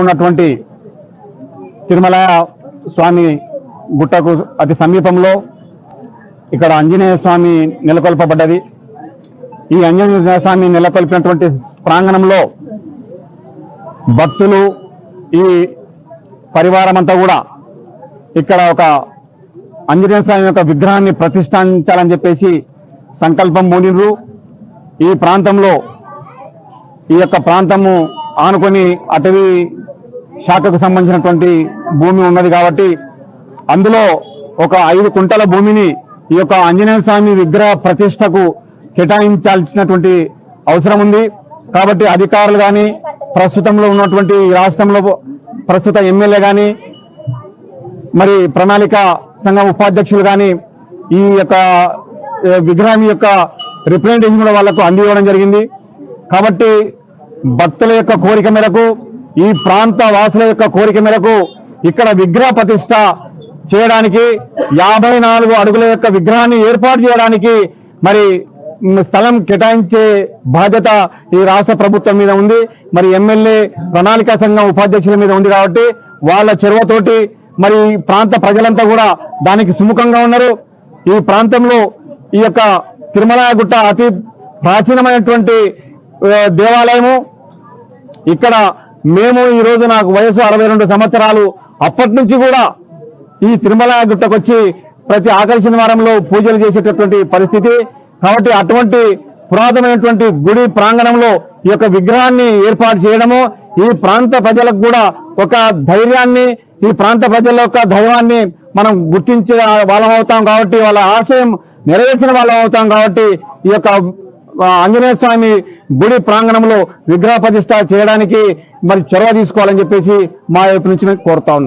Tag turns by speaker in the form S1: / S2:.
S1: ఉన్నటువంటి తిరుమల స్వామి గుట్టకు అతి సమీపంలో ఇక్కడ ఆంజనేయ స్వామి నెలకొల్పబడ్డది. ఈ ఆంజనేయ స్వామి నెలకొల్పినటువంటి ప్రాంగణంలో భక్తులు ఈ పరివారం అంతా కూడా ఇక్కడ ఒక ఆంజనేయ స్వామి యొక్క విగ్రహాన్ని ప్రతిష్ఠించాలని చెప్పేసి సంకల్పం మూడినరు ఈ ప్రాంతంలో ఈ యొక్క ప్రాంతము ఆనుకొని అటవీ శాఖకు సంబంధించినటువంటి భూమి ఉన్నది కాబట్టి అందులో ఒక ఐదు కుంటల భూమిని ఈ యొక్క ఆంజనేయ స్వామి విగ్రహ ప్రతిష్టకు కేటాయించాల్సినటువంటి అవసరం ఉంది. కాబట్టి అధికారులు కానీ ప్రస్తుతంలో ఉన్నటువంటి రాష్ట్రంలో ప్రస్తుత ఎమ్మెల్యే కానీ మరి ప్రణాళిక సంఘం ఉపాధ్యక్షులు కానీ ఈ యొక్క విగ్రహం యొక్క రిప్రజెంటేషన్ కూడా వాళ్ళకు అందివ్వడం జరిగింది. కాబట్టి భక్తుల యొక్క కోరిక మేరకు ఈ ప్రాంత వాసుల యొక్క కోరిక మేరకు ఇక్కడ విగ్రహ ప్రతిష్ట చేయడానికి యాభై నాలుగు అడుగుల యొక్క విగ్రహాన్ని ఏర్పాటు చేయడానికి మరి స్థలం కేటాయించే బాధ్యత ఈ రాష్ట్ర ప్రభుత్వం మీద ఉంది. మరి ఎమ్మెల్యే ప్రణాళిక సంఘం ఉపాధ్యక్షుల మీద ఉంది కాబట్టి వాళ్ళ చొరవతోటి మరి ఈ ప్రాంత ప్రజలంతా కూడా దానికి సుముఖంగా ఉన్నారు. ఈ ప్రాంతంలో ఈ యొక్క తిరుమలగుట్ట అతి ప్రాచీనమైనటువంటి దేవాలయము. ఇక్కడ మేము ఈ రోజు నాకు వయసు అరవై రెండు సంవత్సరాలు. అప్పటి నుంచి కూడా ఈ తిరుమల గుట్టకొచ్చి ప్రతి ఆకర్షణ వారంలో పూజలు చేసేటటువంటి పరిస్థితి. కాబట్టి అటువంటి పురాతనమైనటువంటి గుడి ప్రాంగణంలో ఈ యొక్క విగ్రహాన్ని ఏర్పాటు చేయడము ఈ ప్రాంత ప్రజలకు కూడా ఒక ధైర్యాన్ని ఈ ప్రాంత ప్రజల యొక్క దైవాన్ని మనం గుర్తించే వాళ్ళం అవుతాం కాబట్టి వాళ్ళ ఆశయం నెరవేర్చిన వాళ్ళం అవుతాం కాబట్టి ఈ యొక్క ఆంజనేయ స్వామి గుడి ప్రాంగణంలో విగ్రహ ప్రతిష్ట చేయడానికి మరి చొరవ తీసుకోవాలని చెప్పేసి మా వైపు నుంచి మేము కోరుతా